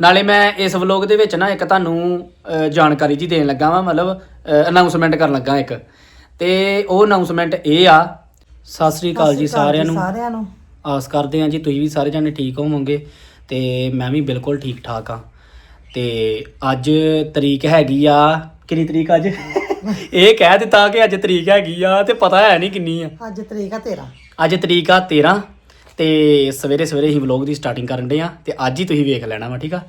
ਨਾਲੇ ਮੈਂ ਇਸ ਵਲੌਗ ਦੇ ਵਿੱਚ ਨਾ ਇੱਕ ਤੁਹਾਨੂੰ ਜਾਣਕਾਰੀ ਜੀ ਦੇਣ ਲੱਗਾ ਵਾਂ ਮਤਲਬ ਅਨਾਉਂਸਮੈਂਟ ਕਰਨ ਲੱਗਾ ਇੱਕ। ਤੇ ਉਹ ਅਨਾਉਂਸਮੈਂਟ ਇਹ ਆ। ਸਤਿ ਸ੍ਰੀ ਅਕਾਲ ਜੀ ਸਾਰਿਆਂ ਨੂੰ। ਸਾਰਿਆਂ ਨੂੰ। ਆਸ ਕਰਦੇ ਹਾਂ ਜੀ ਤੁਸੀਂ ਵੀ ਸਾਰੇ ਜਾਣੇ ਠੀਕ ਹੋਵੋਗੇ ਤੇ ਮੈਂ ਵੀ ਬਿਲਕੁਲ ਠੀਕ ਠਾਕ ਆ ਤੇ ਅੱਜ ਤਰੀਕ ਹੈਗੀ ਆ ਕਿੰਨੀ ਤਰੀਕ ਅੱਜ? ਇਹ ਕਹਿ ਦਿੱਤਾ ਕਿ ਅੱਜ ਤਰੀਕ ਹੈਗੀ ਆ ਤੇ ਪਤਾ ਹੈ ਨਹੀਂ ਕਿੰਨੀ ਆ। ਅੱਜ ਤਰੀਕ ਆ 13 ਅੱਜ ਤਰੀਕ ਆ 13 ਤੇ ਸਵੇਰੇ ਸਵੇਰੇ ਹੀ ਵਲੌਗ ਦੀ ਸਟਾਰਟਿੰਗ ਕਰਨ ਦੇ ਆ ਤੇ ਅੱਜ ਹੀ ਤੁਸੀਂ ਵੇਖ ਲੈਣਾ ਵਾ, ਠੀਕ ਆ?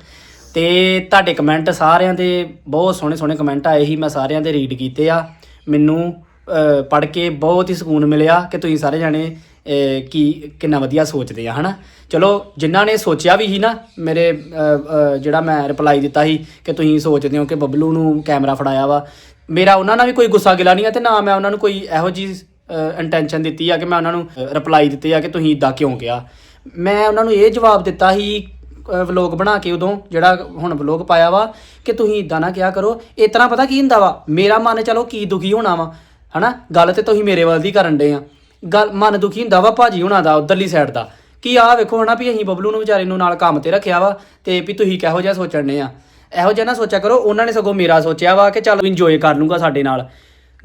ਤੇ ਤੁਹਾਡੇ ਕਮੈਂਟ ਸਾਰਿਆਂ ਦੇ ਬਹੁਤ ਸੋਹਣੇ ਸੋਹਣੇ ਕਮੈਂਟ ਆਏ ਸੀ, ਮੈਂ ਸਾਰਿਆਂ ਦੇ ਰੀਡ ਕੀਤੇ ਆ। ਮੈਨੂੰ ਪੜ੍ਹ ਕੇ ਬਹੁਤ ਹੀ ਸਕੂਨ ਮਿਲਿਆ ਕਿ ਤੁਸੀਂ ਸਾਰੇ ਜਾਣੇ ਕੀ, ਕਿੰਨਾ ਵਧੀਆ ਸੋਚਦੇ ਆ, ਹਨਾ? ਚਲੋ, ਜਿਨ੍ਹਾਂ ਨੇ ਸੋਚਿਆ ਵੀ ਸੀ ਨਾ, ਮੇਰੇ ਜਿਹੜਾ ਮੈਂ ਰਿਪਲਾਈ ਦਿੱਤਾ ਸੀ ਕਿ ਤੁਸੀਂ ਸੋਚਦੇ ਹੋ ਕਿ ਬੱਬਲੂ ਨੂੰ ਕੈਮਰਾ ਫੜਾਇਆ ਵਾ, ਮੇਰਾ ਉਹਨਾਂ ਨਾਲ ਵੀ ਕੋਈ ਗੁੱਸਾ ਗਿਲਾ ਨਹੀਂ ਆ ਤੇ ਨਾ ਮੈਂ ਉਹਨਾਂ ਨੂੰ ਕੋਈ ਇਹੋ ਜੀ ਇੰਟੈਂਸ਼ਨ ਦਿੱਤੀ ਆ ਕਿ ਮੈਂ ਉਹਨਾਂ ਨੂੰ ਰਿਪਲਾਈ ਦਿੱਤੇ ਆ ਕਿ ਤੁਸੀਂ ਇਦਾਂ ਕਿਉਂ ਕਿਹਾ। ਮੈਂ ਉਹਨਾਂ ਨੂੰ ਇਹ ਜਵਾਬ ਦਿੱਤਾ ਸੀ ਵਲੌਗ ਬਣਾ ਕੇ ਉਦੋਂ, ਜਿਹੜਾ ਹੁਣ ਵਲੌਗ ਪਾਇਆ ਵਾ, ਕਿ ਤੁਸੀਂ ਇਦਾਂ ਨਾ ਕਿਹਾ ਕਰੋ। ਇਸ ਤਰ੍ਹਾਂ ਪਤਾ ਕੀ ਹੁੰਦਾ ਵਾ? ਮੇਰਾ ਮਨ ਚਲੋ ਕੀ ਦੁਖੀ ਹੋਣਾ ਵਾ, ਹਨਾ? ਗੱਲ ਤੇ ਤੁਸੀਂ ਮੇਰੇ ਵੱਲ ਦੀ ਕਰਨ ਦੇ ਆ। ਗੱਲ, ਮਨ ਦੁਖੀ ਹੁੰਦਾ ਵਾ ਭਾਜੀ ਹੁਣਾਂ ਦਾ, ਉਧਰਲੀ ਸਾਈਡ ਦਾ। ਕਿ ਆ ਵੇਖੋ ਹਨਾ ਵੀ ਅਸੀਂ ਬਬਲੂ ਨੂੰ ਵਿਚਾਰੇ ਨੂੰ ਨਾਲ ਕੰਮ ਤੇ ਰੱਖਿਆ ਵਾ, ਤੇ ਵੀ ਤੁਸੀਂ ਕਿਹੋ ਜਿਹਾ ਸੋਚਣ ਦੇ ਆ। ਇਹੋ ਜਿਹਾ ਨਾ ਸੋਚਿਆ ਕਰੋ, ਉਹਨਾਂ ਨੇ ਸਗੋਂ ਮੇਰਾ ਸੋਚਿਆ ਵਾ ਕਿ ਚੱਲ ਇੰਜੋਏ ਕਰ ਲੂੰਗਾ ਸਾਡੇ ਨਾਲ।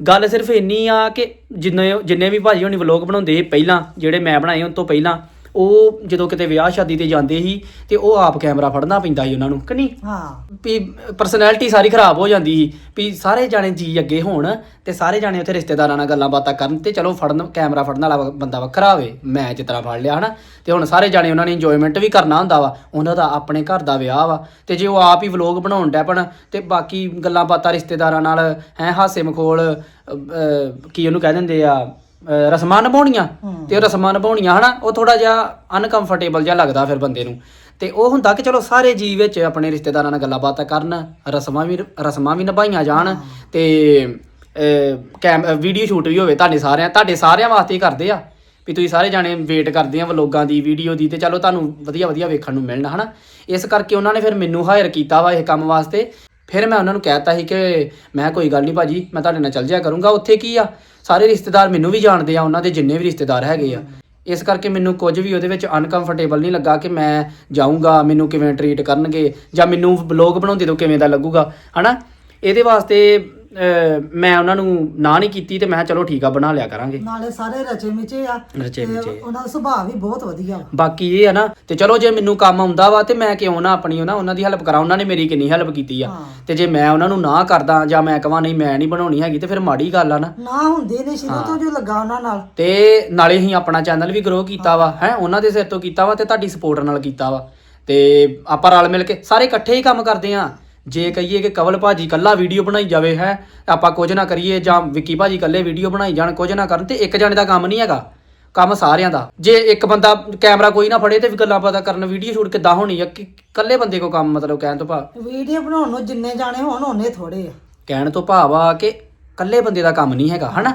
ਗੱਲ ਸਿਰਫ ਇੰਨੀ ਆ ਕਿ ਜਿੰਨੇ ਜਿੰਨੇ ਵੀ ਭਾਜੀ ਹੋਣੀ ਵਲੌਗ ਬਣਾਉਂਦੇ ਸੀ ਪਹਿਲਾਂ, ਜਿਹੜੇ ਮੈਂ ਬਣਾਏ ਉਹਨਾਂ ਤੋਂ ਪਹਿਲਾਂ ਉਹ ਜਦੋਂ ਕਿਤੇ ਵਿਆਹ ਸ਼ਾਦੀ ਤੇ ਜਾਂਦੇ ਸੀ ਤੇ ਉਹ ਆਪ ਕੈਮਰਾ ਫੜਨਾ ਪੈਂਦਾ ਸੀ ਉਹਨਾਂ ਨੂੰ ਕਿ ਨਹੀਂ? ਹਾਂ। ਵੀ ਪਰਸਨੈਲਿਟੀ ਸਾਰੀ ਖਰਾਬ ਹੋ ਜਾਂਦੀ ਸੀ ਵੀ ਸਾਰੇ ਜਾਣੇ ਜੀ ਅੱਗੇ ਹੋਣ ਤੇ ਸਾਰੇ ਜਾਣੇ ਉੱਥੇ ਰਿਸ਼ਤੇਦਾਰਾਂ ਨਾਲ ਗੱਲਾਂ ਬਾਤਾਂ ਕਰਨ ਤੇ ਚਲੋ ਫੜਨ ਕੈਮਰਾ ਫੜਨ ਵਾਲਾ ਬੰਦਾ ਵੱਖਰਾ ਹੋਵੇ ਮੈਂ ਤਰ੍ਹਾਂ ਫੜ ਲਿਆ ਹਨਾ? ਤੇ ਹੁਣ ਸਾਰੇ ਜਾਣੇ ਉਹਨਾਂ ਨੇ ਇੰਜੋਇਮੈਂਟ ਵੀ ਕਰਨਾ ਹੁੰਦਾ ਵਾ ਉਹਨਾਂ ਦਾ ਆਪਣੇ ਘਰ ਦਾ ਵਿਆਹ ਵਾ ਤੇ ਜੇ ਉਹ ਆਪ ਹੀ ਵਲੌਗ ਬਣਾਉਣ ਡੈ ਪਣ ਤੇ ਬਾਕੀ ਗੱਲਾਂ ਬਾਤਾਂ ਰਿਸ਼ਤੇਦਾਰਾਂ ਨਾਲ ਹੈ ਹਾਸੇ ਮਖੋਲ ਅਹ, ਅਹ, ਕੀ ਉਹਨੂੰ ਕਹਿ ਦਿੰਦੇ ਆ ਅਹ, ਰਸਮਾਂ ਨਿਭਾਉਣੀਆਂ ਤੇ ਉਹ ਰਸਮਾਂ ਨਿਭਾਉਣੀਆਂ ਹਨਾ? ਉਹ ਥੋੜਾ ਜਿਹਾ ਅਨਕੰਫਰਟੇਬਲ ਜਿਹਾ ਲੱਗਦਾ ਫਿਰ ਬੰਦੇ ਨੂੰ। ਤੇ ਉਹ ਹੁੰਦਾ ਕਿ ਚਲੋ ਸਾਰੇ ਜੀ ਵਿੱਚ ਆਪਣੇ ਰਿਸ਼ਤੇਦਾਰਾਂ ਨਾਲ ਗੱਲਾਂ ਬਾਤਾਂ ਕਰਨ ਰਸਮਾਂ ਵੀ ਰਸਮਾਂ ਵੀ ਨਿਭਾਈਆਂ ਜਾਣ ਤੇ ਅਹ, ਕੈਮ ਵੀਡੀਓ ਸ਼ੂਟ ਵੀ ਹੋਵੇ ਤੁਹਾਡੇ ਸਾਰਿਆਂ ਤੁਹਾਡੇ ਸਾਰਿਆਂ ਵਾਸਤੇ ਹੀ ਕਰਦੇ ਆ। ਵੀ ਤੁਸੀਂ ਸਾਰੇ ਜਾਣੇ ਵੇਟ ਕਰਦੇ ਆ ਵਲੋਗਾਂ ਦੀ ਵੀਡੀਓ ਦੀ ਤੇ ਚਲੋ ਤੁਹਾਨੂੰ ਵਧੀਆ ਵਧੀਆ ਵੇਖਣ ਨੂੰ ਮਿਲਣਾ ਹਨਾ? ਇਸ ਕਰਕੇ ਉਹਨਾਂ ਨੇ ਫਿਰ ਮੈਨੂੰ ਹਾਇਰ ਕੀਤਾ ਵਾ ਇਹ ਕੰਮ ਵਾਸਤੇ। ਫਿਰ ਮੈਂ ਉਹਨਾਂ ਨੂੰ ਕਹਿਤਾ ਸੀ ਕਿ ਮੈਂ ਕੋਈ ਗੱਲ ਨਹੀਂ ਭਾਜੀ, ਮੈਂ ਤੁਹਾਡੇ ਨਾਲ ਚੱਲ ਜਾਇਆ ਕਰੂੰਗਾ। ਉੱਥੇ ਕੀ ਆ? ਸਾਰੇ ਰਿਸ਼ਤੇਦਾਰ ਮੈਨੂੰ ਵੀ ਜਾਣਦੇ ਆ, ਉਹਨਾਂ ਦੇ ਜਿੰਨੇ ਵੀ ਰਿਸ਼ਤੇਦਾਰ ਹੈਗੇ ਆ। ਇਸ ਕਰਕੇ ਮੈਨੂੰ ਕੁਝ ਵੀ ਉਹਦੇ ਵਿੱਚ ਅਨਕੰਫਰਟੇਬਲ ਨਹੀਂ ਲੱਗਾ ਕਿ ਮੈਂ ਜਾਊਂਗਾ, ਮੈਨੂੰ ਕਿਵੇਂ ਟਰੀਟ ਕਰਨਗੇ ਜਾਂ ਮੈਨੂੰ ਵਲੌਗ ਬਣਾਉਂਦੇ ਤੋਂ ਕਿਵੇਂ ਦਾ ਲੱਗੂਗਾ, ਹਨਾ? ਇਹਦੇ ਵਾਸਤੇ ਅਹ, ਮੈਂ ਉਹਨਾਂ ਨੂੰ ਨਾ ਨਹੀਂ ਕੀਤੀ ਤੇ ਮੈਂ ਕਿਹਾ ਚਲੋ ਠੀਕ ਆ ਬਣਾ ਲਿਆ ਕਰਾਂਗੇ। ਨਾਲੇ ਸਾਰੇ ਰਚੇ ਮਿਚੇ ਆ। ਰਚੇ ਤੇ ਮਿਚੇ। ਉਹਨਾਂ ਦਾ ਸੁਭਾਅ ਵੀ ਬਹੁਤ ਵਧੀਆ ਵਾ। ਬਾਕੀ ਇਹ ਆ ਨਾ ਤੇ ਚਲੋ ਜੇ ਮੈਨੂੰ ਕੰਮ ਆਉਂਦਾ ਵਾ ਤੇ ਮੈਂ ਕਿਉਂ ਨਾ ਆਪਣੀ ਉਹਨਾਂ ਉਹਨਾਂ ਦੀ ਹੈਲਪ ਕਰਾਂ ਉਹਨਾਂ ਨੇ ਮੇਰੀ ਕਿੰਨੀ ਹੈਲਪ ਕੀਤੀ ਆ। ਹਾਂ। ਤੇ ਜੇ ਮੈਂ ਉਹਨਾਂ ਨੂੰ ਨਾ ਕਰਦਾ ਜਾਂ ਮੈਂ ਕਹਾਂ ਨਹੀਂ ਮੈਂ ਨਹੀਂ ਬਣਾਉਣੀ ਹੈਗੀ ਤੇ ਫਿਰ ਮਾੜੀ ਗੱਲ ਆ ਨਾ। ਨਾ ਹੁੰਦੇ ਨੇ ਸ਼ੁਰੂ ਤੋਂ ਜੋ ਲੱਗਾ ਉਹਨਾਂ ਨਾਲ। ਤੇ ਨਾਲੇ ਹੀ ਆਪਣਾ ਚੈਨਲ ਵੀ ਗਰੋ ਕੀਤਾ ਵਾ ਹੈ ਉਹਨਾਂ ਦੇ ਸਿਰ ਤੋਂ ਕੀਤਾ ਵਾ ਤੇ ਤੁਹਾਡੀ ਸਪੋਰਟ ਨਾਲ ਕੀਤਾ ਵਾ। ਤੇ ਆਪਾਂ ਰਲ ਮਿਲ ਕੇ ਸਾਰੇ ਇਕੱਠੇ ਹੀ ਕੰਮ ਕਰਦੇ ਆ। ਜੇ ਕਹੀਏ ਕਿ ਕਵਲ ਭਾਜੀ ਕੱਲਾ ਵੀਡੀਓ ਬਣਾਈ ਜਾਵੇ ਹੈ ਆਪਾਂ ਕੁਝ ਨਾ ਕਰੀਏ ਜਾਂ ਵਿੱਕੀ ਭਾਜੀ ਕੱਲੇ ਵੀਡੀਓ ਬਣਾਈ ਜਾਣ ਕੁਝ ਨਾ ਕਰਨ ਤੇ ਇੱਕ ਜਣੇ ਦਾ ਕੰਮ ਨਹੀਂ ਹੈਗਾ ਕੰਮ ਸਾਰਿਆਂ ਦਾ। ਜੇ ਇੱਕ ਬੰਦਾ ਕੈਮਰਾ ਕੋਈ ਨਾ ਫੜੇ ਤੇ ਵੀ ਗੱਲਾਂ ਬਾਤਾਂ ਕਰਨ ਵੀਡੀਓ ਸ਼ੂਟ ਕਿੱਦਾਂ ਹੋਣੀ ਆ? ਕਿ ਕੱਲੇ ਬੰਦੇ ਕੋ ਕੰਮ ਮਤਲਬ ਕਹਿਣ ਤੋਂ ਭਾਵ? ਵੀਡੀਓ ਬਣਾਉਣ ਨੂੰ ਜਿੰਨੇ ਜਾਣੇ ਹੋਣ ਉਹਨੇ ਥੋੜੇ ਆ। ਕਹਿਣ ਤੋਂ ਭਾਵ ਆ ਕਿ ਕੱਲੇ ਬੰਦੇ ਦਾ ਕੰਮ ਨਹੀਂ ਹੈਗਾ ਹਨਾ?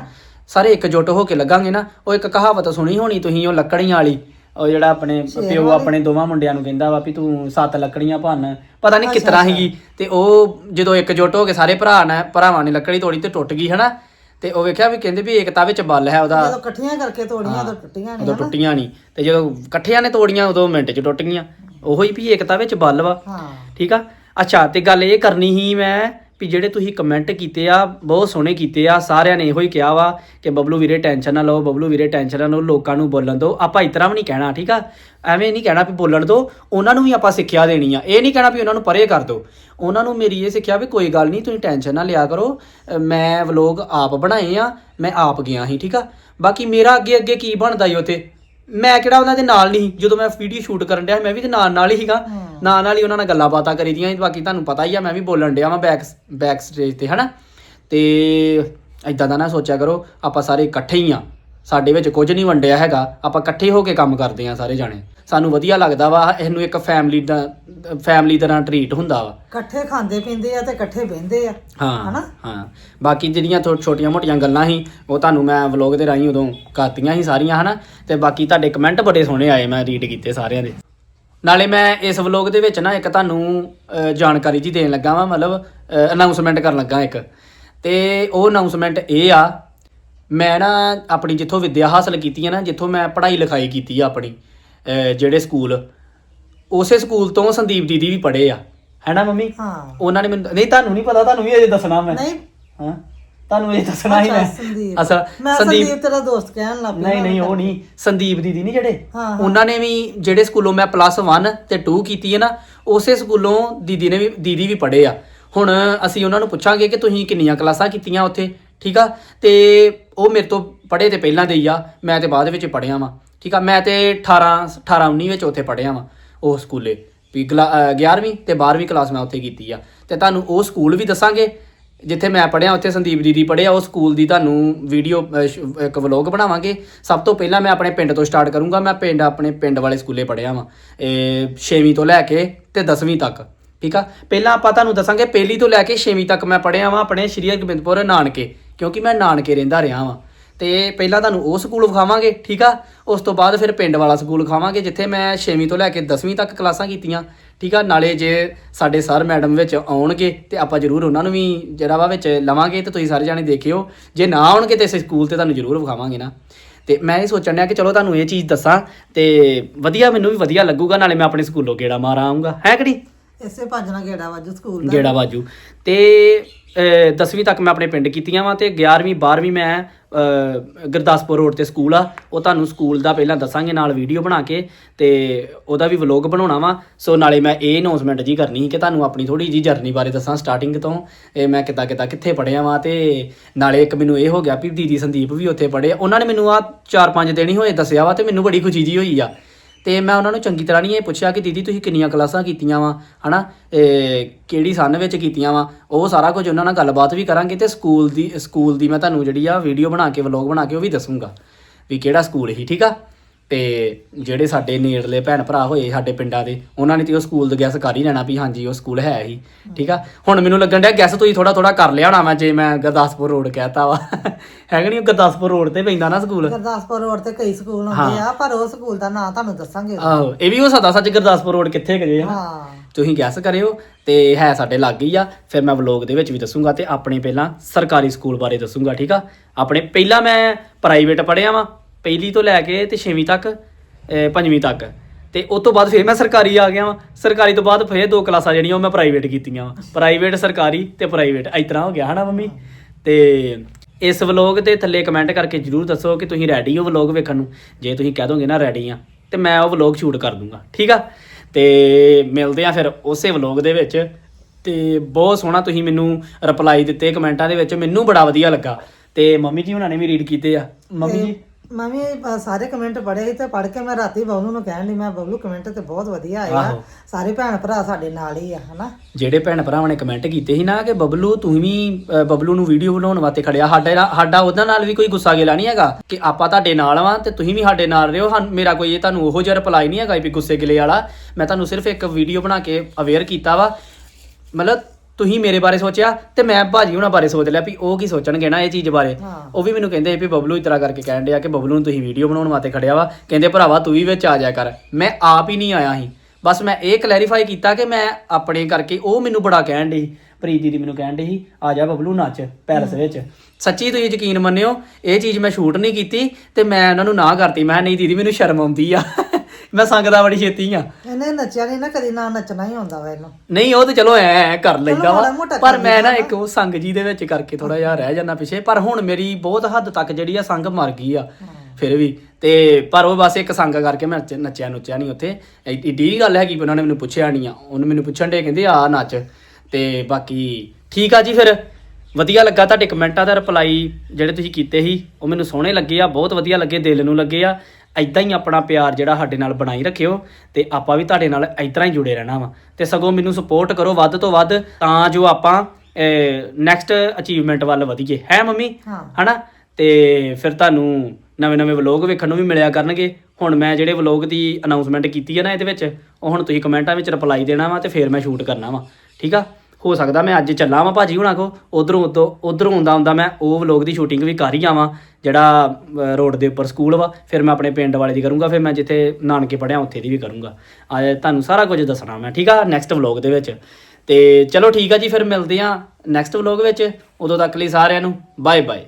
ਸਾਰੇ ਇਕਜੁੱਟ ਹੋ ਕੇ ਲੱਗਾਂਗੇ ਨਾ ਉਹ ਇੱਕ ਕਹਾਵਤ ਸੁਣੀ ਹੋਣੀ ਤੁਸੀਂ ਉਹ ਲੱਕੜੀਆਂ ਵਾਲੀ। ਉਹ ਜਿਹੜਾ ਆਪਣੇ ਪਿਓ ਆਪਣੇ ਦੋਵਾਂ ਮੁੰਡਿਆਂ ਨੂੰ ਕਹਿੰਦਾ ਵਾ ਵੀ ਤੂੰ ਸੱਤ ਲੱਕੜੀਆਂ ਭੰਨ। ਪਤਾ ਨਹੀਂ ਕਿਸ ਤਰ੍ਹਾਂ ਸੀਗੀ। ਤੇ ਉਹ ਜਦੋਂ ਇਕਜੁੱਟ ਹੋ ਕੇ ਸਾਰੇ ਭਰਾ ਨੇ ਭਰਾਵਾਂ ਨੇ ਲੱਕੜੀ ਤੋੜੀ ਤੇ ਟੁੱਟ ਗਈ ਹਨਾ? ਤੇ ਉਹ ਵੇਖਿਆ ਵੀ ਕਹਿੰਦੇ ਵੀ ਏਕਤਾ ਵਿੱਚ ਬਲ ਹੈ ਉਹਦਾ। ਜਦੋਂ ਇਕੱਠੀਆਂ ਕਰਕੇ ਤੋੜੀਆਂ ਤਾਂ ਟੁੱਟੀਆਂ ਨੇ ਉਦੋਂ ਟੁੱਟੀਆਂ ਨਹੀਂ ਤੇ ਜਦੋਂ ਇਕੱਠਿਆਂ ਨੇ ਤੋੜੀਆਂ ਉਦੋਂ ਮਿੰਟ 'ਚ ਟੁੱਟ ਗਈਆਂ। ਉਹੋ ਹੀ ਵੀ ਏਕਤਾ ਵਿੱਚ ਬਲ ਵਾ। ਹਾਂ। ਠੀਕ ਆ? ਅੱਛਾ ਤੇ ਗੱਲ ਇਹ ਕਰਨੀ ਹੀ ਮੈਂ ਵੀ ਜਿਹੜੇ ਤੁਸੀਂ ਕਮੈਂਟ ਕੀਤੇ ਆ, ਬਹੁਤ ਸੋਹਣੇ ਕੀਤੇ ਆ, ਸਾਰਿਆਂ ਨੇ ਇਹੋ ਹੀ ਕਿਹਾ ਵਾ ਕਿ ਬਬਲੂ ਵੀਰੇ ਟੈਨਸ਼ਨ ਨਾ ਲਓ, ਬਬਲੂ ਵੀਰੇ ਟੈਨਸ਼ਨ ਨਾ ਲਓ, ਲੋਕਾਂ ਨੂੰ ਬੋਲਣ ਦਿਓ। ਆਪਾਂ ਇਸ ਤਰ੍ਹਾਂ ਵੀ ਨਹੀਂ ਕਹਿਣਾ, ਠੀਕ ਆ? ਐਵੇਂ ਨਹੀਂ ਕਹਿਣਾ ਵੀ ਬੋਲਣ ਦਿਓ, ਉਹਨਾਂ ਨੂੰ ਵੀ ਆਪਾਂ ਸਿੱਖਿਆ ਦੇਣੀ ਆ। ਇਹ ਨਹੀਂ ਕਹਿਣਾ ਵੀ ਉਹਨਾਂ ਨੂੰ ਪਰੇ ਕਰ ਦਿਓ। ਉਹਨਾਂ ਨੂੰ ਮੇਰੀ ਇਹ ਸਿੱਖਿਆ ਵੀ ਕੋਈ ਗੱਲ ਨਹੀਂ, ਤੁਸੀਂ ਟੈਨਸ਼ਨ ਨਾ ਲਿਆ ਕਰੋ। ਮੈਂ ਵਲੋਗ ਆਪ ਬਣਾਏ ਆ, ਮੈਂ ਆਪ ਗਿਆ ਸੀ, ਠੀਕ ਆ? ਬਾਕੀ ਮੇਰਾ ਅੱਗੇ ਅੱਗੇ ਕੀ ਬਣਦਾ ਈ ਉਥੇ? ਮੈਂ ਕਿਹੜਾ ਉਹਨਾਂ ਦੇ ਨਾਲ ਨਹੀਂ ਜਦੋਂ ਮੈਂ ਵੀਡੀਓ ਸ਼ੂਟ ਕਰਨ ਡਿਆ ਸੀ, ਮੈਂ ਵੀ ਤੇ ਨਾਲ ਨਾਲ ਹੀ ਸੀਗਾ। ਨਾਲ ਨਾਲ ਹੀ ਉਹਨਾਂ ਨਾਲ ਗੱਲਾਂ ਬਾਤਾਂ ਕਰੀ ਦੀਆਂ ਸੀ। ਬਾਕੀ ਤੁਹਾਨੂੰ ਪਤਾ ਹੀ ਆ ਮੈਂ ਵੀ ਬੋਲਣ ਡਿਆ ਵਾਂ ਬੈਕ ਬੈਕ ਸਟੇਜ ਤੇ ਹਨਾ? ਤੇ ਐਦਾਂ ਦਾ ਨਾ ਸੋਚਿਆ ਕਰੋ ਆਪਾਂ ਸਾਰੇ ਇਕੱਠੇ ਹੀ ਆ। ਸਾਡੇ ਵਿੱਚ ਕੁਝ ਨਹੀਂ ਵੰਡਿਆ ਹੈਗਾ। ਆਪਾਂ ਇਕੱਠੇ ਹੋ ਕੇ ਕੰਮ ਕਰਦੇ ਆ ਸਾਰੇ ਜਾਣੇ। ਸਾਨੂੰ ਵਧੀਆ ਲੱਗਦਾ ਵਾ ਇਹਨੂੰ ਇੱਕ ਫੈਮਿਲੀ ਦਾ ਫੈਮਿਲੀ ਤਰ੍ਹਾਂ ਟਰੀਟ ਹੁੰਦਾ ਵਾ। ਇਕੱਠੇ ਖਾਂਦੇ ਪੀਂਦੇ ਆ ਤੇ ਇਕੱਠੇ ਬਹਿੰਦੇ ਆ ਹਾਂ? ਹਾਂ। ਬਾਕੀ ਜਿਹੜੀਆਂ ਛੋਟੀਆਂ ਮੋਟੀਆਂ ਗੱਲਾਂ ਸੀ ਉਹ ਤੁਹਾਨੂੰ ਮੈਂ ਵਲੌਗ ਦੇ ਰਾਹੀਂ ਉਦੋਂ ਕਰਤੀਆਂ ਸੀ ਸਾਰੀਆਂ ਹਨਾ? ਤੇ ਬਾਕੀ ਤੁਹਾਡੇ ਕਮੈਂਟ ਬੜੇ ਸੋਹਣੇ ਆਏ ਮੈਂ ਰੀਡ ਕੀਤੇ ਸਾਰਿਆਂ ਦੇ। ਨਾਲੇ ਮੈਂ ਇਸ ਵਲੌਗ ਦੇ ਵਿੱਚ ਨਾ ਇੱਕ ਤੁਹਾਨੂੰ ਜਾਣਕਾਰੀ ਜੀ ਦੇਣ ਲੱਗਾ ਵਾਂ ਮਤਲਬ ਅਨਾਉਂਸਮੈਂਟ ਕਰਨ ਲੱਗਾ ਇੱਕ। ਤੇ ਉਹ ਅਨਾਉਂਸਮੈਂਟ ਇਹ ਆ ਮੈਂ ਨਾ ਆਪਣੀ ਜਿੱਥੋਂ ਵਿੱਦਿਆ ਹਾਸਲ ਕੀਤੀ ਹੈ ਨਾ ਜਿੱਥੋਂ ਮੈਂ ਪੜ੍ਹਾਈ ਲਿਖਾਈ ਕੀਤੀ ਆ ਆਪਣੀ ਜਿਹੜੇ ਸਕੂਲ ਉਸੇ ਸਕੂਲ ਤੋਂ ਸੰਦੀਪ ਦੀਦੀ ਵੀ ਪੜ੍ਹੇ ਆ। ਹੈਨਾ ਮੰਮੀ? ਹਾਂ। ਉਹਨਾਂ ਨੇ ਮੈਨੂੰ ਨਹੀਂ ਤੁਹਾਨੂੰ ਨਹੀਂ ਪਤਾ ਤੁਹਾਨੂੰ ਵੀ ਅਜੇ ਦੱਸਣਾ ਮੈਂ। ਨਹੀਂ। ਹਾਂ? ਤੁਹਾਨੂੰ ਇਹ ਦੱਸਣਾ ਹੀ ਮੈਂ। ਸੰਦੀਪ। ਅਸਲ ਮੈਂ ਸੰਦੀਪ ਤੇਰਾ ਦੋਸਤ ਕਹਿਣ ਲੱਗ ਪਈ ਨਹੀਂ ਨਹੀਂ ਉਹ ਨਹੀਂ। ਸੰਦੀਪ ਦੀਦੀ ਨਹੀਂ ਜਿਹੜੇ। ਉਹਨਾਂ ਨੇ ਵੀ ਜਿਹੜੇ ਸਕੂਲੋਂ ਮੈਂ ਪਲੱਸ 1 ਤੇ 2 ਕੀਤੀ ਹੈ ਨਾ ਉਸੇ ਸਕੂਲੋਂ ਦੀਦੀ ਨੇ ਵੀ ਦੀਦੀ ਵੀ ਪੜ੍ਹੇ ਆ। ਹੁਣ ਅਸੀਂ ਉਹਨਾਂ ਨੂੰ ਪੁੱਛਾਂਗੇ ਕਿ ਤੁਸੀਂ ਕਿੰਨੀਆਂ ਕਲਾਸਾਂ ਕੀਤੀਆਂ ਉੱਥੇ ਠੀਕ ਆ? ਤੇ ਉਹ ਮੇਰੇ ਤੋਂ ਪੜ੍ਹੇ ਤੇ ਪਹਿਲਾਂ ਦੇ ਹੀ ਆ ਮੈਂ ਤੇ ਬਾਅਦ ਵਿੱਚ ਪੜ੍ਹਿਆ ਵਾਂ। ਠੀਕ ਆ, ਮੈਂ ਤੇ 18 18 19 ਵਿੱਚ ਉੱਥੇ ਪੜ੍ਹਿਆ ਵਾਂ, ਉਹ ਸਕੂਲੇ। ਵੀ 11ਵੀਂ ਤੇ 12ਵੀਂ ਕਲਾਸ ਮੈਂ ਉੱਥੇ ਕੀਤੀ ਆ। ਤੇ ਤੁਹਾਨੂੰ ਉਹ ਸਕੂਲ ਵੀ ਦੱਸਾਂਗੇ, ਜਿੱਥੇ ਮੈਂ ਪੜਿਆ ਉੱਥੇ ਸੰਦੀਪ ਦੀਦੀ ਪੜਿਆ ਉਹ ਸਕੂਲ ਦੀ ਤੁਹਾਨੂੰ ਵੀਡੀਓ ਸ਼- ਇੱਕ ਵਲੌਗ ਬਣਾਵਾਂਗੇ। ਸਭ ਤੋਂ ਪਹਿਲਾਂ ਮੈਂ ਆਪਣੇ ਪਿੰਡ ਤੋਂ ਸਟਾਰਟ ਕਰੂੰਗਾ, ਮੈਂ ਪਿੰਡ, ਆਪਣੇ ਪਿੰਡ ਵਾਲੇ ਸਕੂਲੇ ਪੜਿਆ ਵਾਂ, ਇਹ 6ਵੀਂ ਤੋਂ ਲੈ ਕੇ ਤੇ 10ਵੀਂ ਤੱਕ, ਠੀਕ ਆ? ਪਹਿਲਾਂ ਆਪਾਂ ਤੁਹਾਨੂੰ ਦੱਸਾਂਗੇ, ਪਹਿਲੀ ਤੋਂ ਲੈ ਕੇ 6ਵੀਂ ਤੱਕ ਮੈਂ ਪੜਿਆ ਵਾਂ, ਆਪਣੇ ਸ਼੍ਰੀ ਹਰਗੋਬਿੰਦਪੁਰ ਨਾਨਕੇ, ਕਿਉਂਕਿ ਮੈਂ ਨਾਨਕੇ ਰਹਿੰਦਾ ਰਿਹਾ ਵਾਂ। ਤੇ ਪਹਿਲਾਂ ਤੁਹਾਨੂੰ ਉਹ ਸਕੂਲ ਵਿਖਾਵਾਂਗੇ, ਠੀਕ ਆ? ਉਸ ਤੋਂ ਬਾਅਦ ਫਿਰ ਪਿੰਡ ਵਾਲਾ ਸਕੂਲ ਵਿਖਾਵਾਂਗੇ, ਜਿੱਥੇ ਮੈਂ 6ਵੀਂ ਤੋਂ ਲੈ ਕੇ 10ਵੀਂ ਤੱਕ ਕਲਾਸਾਂ ਕੀਤੀਆਂ, ਠੀਕ ਆ? ਨਾਲੇ ਜੇ ਸਾਡੇ ਸਰ ਮੈਡਮ ਵਿੱਚ ਆਉਣਗੇ, ਤੇ ਆਪਾਂ ਜ਼ਰੂਰ ਉਹਨਾਂ ਨੂੰ ਵੀ ਜਿਹੜਾ ਵਾ ਵਿੱਚ ਲਵਾਂਗੇ, ਤੇ ਤੁਸੀਂ ਸਾਰੇ ਜਾਣੇ ਦੇਖਿਓ। ਜੇ ਨਾ ਆਉਣਗੇ ਤੇ ਅਸੀਂ ਸਕੂਲ ਤੇ ਤੁਹਾਨੂੰ ਜ਼ਰੂਰ ਵਿਖਾਵਾਂਗੇ ਨਾ। ਤੇ ਮੈਂ ਇਹ ਸੋਚਣ ਡਿਆ ਕਿ ਚਲੋ ਤੁਹਾਨੂੰ ਇਹ ਚੀਜ਼ ਦੱਸਾਂ, ਤੇ ਵਧੀਆ, ਮੈਨੂੰ ਵੀ ਵਧੀਆ ਲੱਗੂਗਾ, ਨਾਲੇ ਮੈਂ ਆਪਣੇ ਸਕੂਲੋਂ ਗੇੜਾ ਮਾਰ ਆਉਂਗਾ ਹੈ ਕਿਹੜੀ ਇਸੇ ਭੱਜਣਾ ਗੇੜਾ ਵਾਜੂ ਸਕੂਲ ਦਾ। ਗੇੜਾ ਬਾਜੂ ਤੇ 10ਵੀਂ ਤੱਕ ਮੈਂ ਆਪਣੇ ਪਿੰਡ ਕੀਤੀਆਂ ਵਾਂ ਤੇ 11ਵੀਂ 12ਵੀਂ ਮੈਂ ਅਹ, ਗੁਰਦਾਸਪੁਰ ਰੋਡ ਤੇ ਸਕੂਲ ਆ। ਉਹ ਤੁਹਾਨੂੰ ਸਕੂਲ ਦਾ ਪਹਿਲਾਂ ਦੱਸਾਂਗੇ ਨਾਲ ਵੀਡੀਓ ਬਣਾ ਕੇ ਤੇ ਉਹਦਾ ਵੀ ਵਲੌਗ ਬਣਾਉਣਾ ਵਾ। ਸੋ ਨਾਲੇ ਮੈਂ ਇਹ ਅਨਾਉਂਸਮੈਂਟ ਜੀ ਕਰਨੀ ਸੀ ਕਿ ਤੁਹਾਨੂੰ ਆਪਣੀ ਥੋੜੀ ਜੀ ਜਰਨੀ ਬਾਰੇ ਦੱਸਾਂ ਸਟਾਰਟਿੰਗ ਤੋਂ। ਇਹ ਮੈਂ ਕਿੱਦਾਂ ਕਿੱਦਾਂ ਕਿੱਥੇ ਪੜਿਆ ਵਾਂ ਤੇ ਨਾਲੇ ਇੱਕ ਮੈਨੂੰ ਇਹ ਹੋ ਗਿਆ ਵੀ ਦੀਦੀ ਸੰਦੀਪ ਵੀ ਉੱਥੇ ਪੜ੍ਹੇ। ਆ। ਉਹਨਾਂ ਨੇ ਮੈਨੂੰ ਆ 4-5 ਦਿਨ ਹੀ ਹੋਏ ਦੱਸਿਆ ਵਾ ਤੇ ਮੈਨੂੰ ਬੜੀ ਖੁਸ਼ੀ ਜੀ ਹੋਈ ਆ। ਤੇ ਮੈਂ ਉਹਨਾਂ ਨੂੰ ਚੰਗੀ ਤਰ੍ਹਾਂ ਨਹੀਂ ਇਹ ਪੁੱਛਿਆ ਕਿ ਦੀਦੀ ਤੁਸੀਂ ਕਿੰਨੀਆਂ ਕਲਾਸਾਂ ਕੀਤੀਆਂ ਵਾ, ਹਨਾ? ਇਹ ਕਿਹੜੀ ਸਨ ਵਿੱਚ ਕੀਤੀਆਂ ਵਾ? ਉਹ ਸਾਰਾ ਕੁਝ ਉਹਨਾਂ ਨਾਲ ਗੱਲਬਾਤ ਵੀ ਕਰਾਂਗੇ ਤੇ ਸਕੂਲ ਦੀ ਸਕੂਲ ਦੀ ਮੈਂ ਤੁਹਾਨੂੰ ਜਿਹੜੀ ਆ ਵੀਡੀਓ ਬਣਾ ਕੇ ਵਲੌਗ ਬਣਾ ਕੇ ਉਹ ਵੀ ਦੱਸੂਗਾ ਵੀ ਕਿਹੜਾ ਸਕੂਲ ਸੀ, ਠੀਕ ਆ? ਤੇ ਜਿਹੜੇ ਸਾਡੇ ਨੇੜਲੇ ਭੈਣ ਭਰਾ ਹੋਏ ਸਾਡੇ ਪਿੰਡਾਂ ਦੇ ਉਹਨਾਂ ਨੇ ਤੇ ਉਹ ਸਕੂਲ ਦਾ ਗੈਸ ਕਰ ਹੀ ਲੈਣਾ ਵੀ ਹਾਂਜੀ ਉਹ ਸਕੂਲ ਹੈ ਹੀ ਠੀਕ ਆ? ਹੁਣ ਮੈਨੂੰ ਲੱਗਣ ਡਿਆ ਗੈਸ ਤੁਸੀਂ ਥੋੜਾ ਥੋੜਾ ਕਰ ਲਿਆ ਹੋਣਾ ਮੈਂ ਜੇ ਮੈਂ ਗੁਰਦਾਸਪੁਰ ਰੋਡ ਕਹਿਤਾ ਵਾ। ਹੈਗਾ ਨਹੀਂ? ਗੁਰਦਾਸਪੁਰ ਰੋਡ ਤੇ ਪੈਂਦਾ ਨਾ ਸਕੂਲ ਗੁਰਦਾਸਪੁਰ ਰੋਡ ਤੇ ਕਈ ਸਕੂਲ ਹੁੰਦੇ ਆ ਪਰ ਉਹ ਸਕੂਲ ਦਾ ਨਾਂ ਤੁਹਾਨੂੰ ਦੱਸਾਂਗੇ। ਆਹੋ ਇਹ ਵੀ ਹੋ ਸਕਦਾ ਸੱਚ ਗੁਰਦਾਸਪੁਰ ਰੋਡ ਕਿੱਥੇ ਗਏ ਹਾਂ। ਤੁਸੀਂ ਗੈਸ ਕਰਿਓ ਤੇ ਹੈ ਸਾਡੇ ਲੱਗ ਹੀ ਆ। ਫਿਰ ਮੈਂ ਵਲੌਗ ਦੇ ਵਿੱਚ ਵੀ ਦੱਸੂਗਾ ਤੇ ਆਪਣੇ ਪਹਿਲਾਂ ਸਰਕਾਰੀ ਸਕੂਲ ਬਾਰੇ ਦੱਸੂਗਾ ਠੀਕ ਆ? ਆਪਣੇ ਪਹਿਲਾਂ ਮੈਂ ਪ੍ਰਾਈਵੇਟ ਪੜ੍ਹਿਆ ਵਾਂ ਪਹਿਲੀ ਤੋਂ ਲੈ ਕੇ ਤੇ 6ਵੀਂ ਤੱਕ ਪੰਜਵੀਂ ਤੱਕ। ਤੇ ਉਸ ਤੋਂ ਬਾਅਦ ਫਿਰ ਮੈਂ ਸਰਕਾਰੀ ਆ ਗਿਆ ਵਾਂ। ਸਰਕਾਰੀ ਤੋਂ ਬਾਅਦ ਫਿਰ ਦੋ ਕਲਾਸਾਂ ਜਿਹੜੀਆਂ ਉਹ ਮੈਂ ਪ੍ਰਾਈਵੇਟ ਕੀਤੀਆਂ ਵਾਂ। ਪ੍ਰਾਈਵੇਟ ਸਰਕਾਰੀ ਤੇ ਪ੍ਰਾਈਵੇਟ ਇਸ ਤਰ੍ਹਾਂ ਹੋ ਗਿਆ, ਹਨਾ ਮੰਮੀ? ਤੇ ਇਸ ਵਲੌਗ ਦੇ ਥੱਲੇ ਕਮੈਂਟ ਕਰਕੇ ਜਰੂਰ ਦੱਸੋ ਕਿ ਤੁਸੀਂ ਰੈਡੀ ਹੋ ਵਲੌਗ ਵੇਖਣ ਨੂੰ? ਜੇ ਤੁਸੀਂ ਕਹਿ ਦੋਗੇ ਨਾ ਰੈਡੀ ਆ, ਤੇ ਮੈਂ ਉਹ ਵਲੌਗ ਸ਼ੂਟ ਕਰ ਦੂੰਗਾ, ਠੀਕ ਆ? ਤੇ ਮਿਲਦੇ ਆ ਫਿਰ ਉਸੇ ਵਲੌਗ ਦੇ ਵਿੱਚ। ਤੇ ਬਹੁਤ ਸੋਹਣਾ ਤੁਸੀਂ ਮੈਨੂੰ ਰਿਪਲਾਈ ਦਿੱਤੇ, ਕਮੈਂਟਾਂ ਦੇ ਵਿੱਚ। ਮੈਨੂੰ ਬੜਾ ਵਧੀਆ ਲੱਗਾ। ਤੇ ਮੰਮੀ ਜੀ ਹੁਣਾਂ ਨੇ ਵੀ ਰੀਡ ਕੀਤੇ ਆ। ਮੰਮੀ ਜੀ? ਮੈਂ ਵੀ ਅ, ਸਾਰੇ ਕਮੈਂਟ ਪੜ੍ਹੇ ਸੀ ਤੇ ਪੜ੍ਹ ਕੇ ਮੈਂ ਰਾਤੀ ਬਬਲੂ ਨੂੰ ਕਹਿਣ ਲਈ ਮੈਂ ਬਬਲੂ ਕਮੈਂਟ ਤੇ ਬਹੁਤ ਵਧੀਆ ਆਏ ਆ। ਆਹੋ। ਸਾਰੇ ਭੈਣ ਭਰਾ ਸਾਡੇ ਨਾਲ ਹੀ ਆ ਹਨਾ? ਜਿਹੜੇ ਭੈਣ ਭਰਾਵਾਂ ਨੇ ਕਮੈਂਟ ਕੀਤੇ ਸੀ ਨਾ ਕਿ ਬਬਲੂ ਤੂੰ ਵੀ ਅ, ਬਬਲੂ ਨੂੰ ਵੀਡੀਓ ਬਣਾਉਣ ਵਾਸਤੇ ਖੜਿਆ। ਸਾਡਾ ਨਾਲ- ਸਾਡਾ ਉਹਦੇ ਨਾਲ ਵੀ ਕੋਈ ਗੁੱਸਾ ਗਿਲਾ ਨਹੀਂ ਹੈਗਾ ਕਿ ਆਪਾਂ ਤੁਹਾਡੇ ਨਾਲ ਵਾਂ ਤੇ ਤੁਸੀਂ ਵੀ ਸਾਡੇ ਨਾਲ ਰਹੋ। ਸਾਨੂੰ ਮੇਰਾ ਕੋਈ ਇਹ ਤੁਹਾਨੂੰ ਉਹੋ ਜਿਹਾ ਰਿਪਲਾਈ ਨਹੀਂ ਹੈਗਾ ਵੀ ਗੁੱਸੇ ਗਿਲੇ ਵਾਲਾ। ਮੈਂ ਤੁਹਾਨੂੰ ਸਿਰਫ ਇੱਕ ਵੀਡੀਓ ਬਣਾ ਕੇ ਅਵੇਅਰ ਕੀਤਾ ਵਾ। ਮਤਲਬ ਤੁਸੀਂ ਮੇਰੇ ਬਾਰੇ ਸੋਚਿਆ ਤੇ ਮੈਂ ਭਾਜੀ ਹੁਣਾਂ ਬਾਰੇ ਸੋਚ ਲਿਆ ਵੀ ਉਹ ਕੀ ਸੋਚਣਗੇ ਨਾ ਇਹ ਚੀਜ਼ ਬਾਰੇ। ਉਹ ਵੀ ਮੈਨੂੰ ਕਹਿੰਦੇ ਵੀ ਬਬਲੂ ਇਸ ਤਰ੍ਹਾਂ ਕਰਕੇ ਕਹਿਣ ਡਿਆ ਕਿ ਬਬਲੂ ਨੂੰ ਤੁਸੀਂ ਵੀਡੀਓ ਬਣਾਉਣ ਵਾਸਤੇ ਖੜਿਆ ਵਾ। ਕਹਿੰਦੇ ਭਰਾਵਾ ਤੂੰ ਵੀ ਵਿੱਚ ਆ ਜਾ ਕਰ। ਮੈਂ ਆਪ ਹੀ ਨਹੀਂ ਆਇਆ ਸੀ। ਬਸ ਮੈਂ ਇਹ ਕਲੈਰੀਫਾਈ ਕੀਤਾ ਕਿ ਮੈਂ ਆਪਣੇ ਕਰਕੇ ਉਹ ਮੈਨੂੰ ਬੜਾ ਕਹਿਣ ਡਈ। ਪ੍ਰੀਤ ਦੀਦੀ ਮੈਨੂੰ ਕਹਿਣ ਡਈ ਸੀ ਆ ਜਾ ਬਬਲੂ ਨੱਚ ਪੈਲਸ ਵਿੱਚ। ਸੱਚੀ ਤੁਸੀਂ ਯਕੀਨ ਮੰਨਿਓ ਇਹ ਚੀਜ਼ ਮੈਂ ਸ਼ੂਟ ਨਹੀਂ ਕੀਤੀ ਤੇ ਮੈਂ ਉਹਨਾਂ ਨੂੰ ਨਾ ਕਰਤੀ। ਮੈਂ ਨਹੀਂ ਦੀਦੀ ਮੈਨੂੰ ਸ਼ਰਮ ਆਉਂਦੀ ਆ। ਮੈਂ ਸੰਗਦਾ ਬੜੀ ਛੇਤੀ ਆ। ਇਹਨੇ ਨੱਚਿਆ ਨਹੀਂ ਨਾ ਕਦੀ ਨਾ ਨੱਚਣਾ ਹੀ ਹੁੰਦਾ ਵਾ ਇਹਨੂੰ। ਨਹੀਂ ਉਹ ਤੇ ਚਲੋ ਐ ਕਰ ਲੈਂਦਾ ਮਾੜਾ ਵਾ ਮੋਟਾ ਪਰ ਕਰ ਮੈਂ ਨਾ ਇੱਕ ਉਹ ਸੰਗ ਜੀ ਦੇ ਵਿੱਚ ਕਰਕੇ ਥੋੜਾ ਜਿਹਾ ਰਹਿ ਜਾਂਦਾ ਪਿੱਛੇ। ਪਰ ਹੁਣ ਮੇਰੀ ਬਹੁਤ ਹੱਦ ਤੱਕ ਜਿਹੜੀ ਆ ਸੰਗ ਮਰ ਗਈ ਆ ਫਿਰ ਵੀ। ਤੇ ਪਰ ਉਹ ਬਸ ਇੱਕ ਸੰਗ ਕਰਕੇ ਮੈਂ ਨੱਚ- ਨੱਚਿਆ ਨੁੱਚਿਆ ਨਹੀਂ ਉੱਥੇ। ਐ- ਏਡੀ ਗੱਲ ਹੈ ਕਿ ਉਹਨਾਂ ਨੇ ਮੈਨੂੰ ਪੁੱਛਿਆ ਨਹੀਂ ਆ। ਉਹਨੇ ਮੈਨੂੰ ਪੁੱਛਣ ਦੇ ਕਹਿੰਦੇ ਆ ਨੱਚ। ਤੇ ਬਾਕੀ ਠੀਕ ਆ ਜੀ ਫਿਰ। ਵਧੀਆ ਲੱਗਾ ਤੁਹਾਡੇ ਕਮੈਂਟਾਂ ਦਾ ਰਿਪਲਾਈ ਜਿਹੜੇ ਤੁਸੀਂ ਕੀਤੇ ਸੀ ਉਹ ਮੈਨੂੰ ਸੋਹਣੇ ਲੱਗੇ ਆ ਬਹੁਤ ਵਧੀਆ ਲੱਗੇ ਦਿਲ ਨੂੰ ਲੱਗੇ ਆ। ਐਦਾਂ ਹੀ ਆਪਣਾ ਪਿਆਰ ਜਿਹੜਾ ਸਾਡੇ ਨਾਲ ਬਣਾਈ ਰੱਖਿਓ ਤੇ ਆਪਾਂ ਵੀ ਤੁਹਾਡੇ ਨਾਲ ਐਦਾਂ ਹੀ ਜੁੜੇ ਰਹਿਣਾ ਵਾ। ਤੇ ਸਗੋਂ ਮੈਨੂੰ ਸਪੋਰਟ ਕਰੋ ਵੱਧ ਤੋਂ ਵੱਧ ਤਾਂ ਜੋ ਆਪਾਂ ਨੈਕਸਟ ਅਚੀਵਮੈਂਟ ਵੱਲ ਵਧੀਏ। ਹੈ ਮੰਮੀ? ਹਨਾ? ਤੇ ਫਿਰ ਤੁਹਾਨੂੰ ਨਵੇਂ ਨਵੇਂ ਵਲੌਗ ਵੇਖਣ ਨੂੰ ਵੀ ਮਿਲਿਆ ਕਰਨਗੇ। ਹੁਣ ਮੈਂ ਜਿਹੜੇ ਵਲੌਗ ਦੀ ਅਨਾਉਂਸਮੈਂਟ ਕੀਤੀ ਹੈ ਨਾ ਇਹਦੇ ਵਿੱਚ ਉਹ ਹੁਣ ਤੁਸੀਂ ਕਮੈਂਟਾਂ ਵਿੱਚ ਰਿਪਲਾਈ ਦੇਣਾ ਵਾ ਤੇ ਫਿਰ ਮੈਂ ਸ਼ੂਟ ਕਰਨਾ ਵਾ। ਠੀਕ ਆ? ਹੋ ਸਕਦਾ ਮੈਂ ਅੱਜ ਚੱਲਾਂ ਵਾਂ ਭਾਜੀ ਹੁਣਾਂ ਕੋ ਉਧਰੋਂ ਉਦੋਂ ਉਧਰੋਂ ਆਉਂਦਾ ਹੁੰਦਾ ਮੈਂ, ਉਹ ਵਲੋਗ ਦੀ ਸ਼ੂਟਿੰਗ ਵੀ ਕਰ ਹੀ ਆਵਾਂ, ਜਿਹੜਾ ਰੋਡ ਦੇ ਉੱਪਰ ਸਕੂਲ ਵਾ, ਫਿਰ ਮੈਂ ਆਪਣੇ ਪਿੰਡ ਵਾਲੇ ਦੀ ਕਰੂੰਗਾ, ਫਿਰ ਮੈਂ ਜਿੱਥੇ ਨਾਨਕੇ ਪੜਿਆ ਉੱਥੇ ਦੀ ਵੀ ਕਰੂੰਗਾ। ਆ ਤੁਹਾਨੂੰ ਸਾਰਾ ਕੁਝ ਦੱਸਣਾ ਮੈਂ, ਠੀਕ ਆ? ਨੈਕਸਟ ਵਲੋਗ ਦੇ ਵਿੱਚ। ਤੇ ਚਲੋ ਠੀਕ ਆ ਜੀ, ਫਿਰ ਮਿਲਦੇ ਆ ਨੈਕਸਟ ਵਲੋਗ ਵਿੱਚ। ਉਦੋਂ ਤੱਕ ਲਈ ਸਾਰਿਆਂ ਨੂੰ ਬਾਏ ਬਾਏ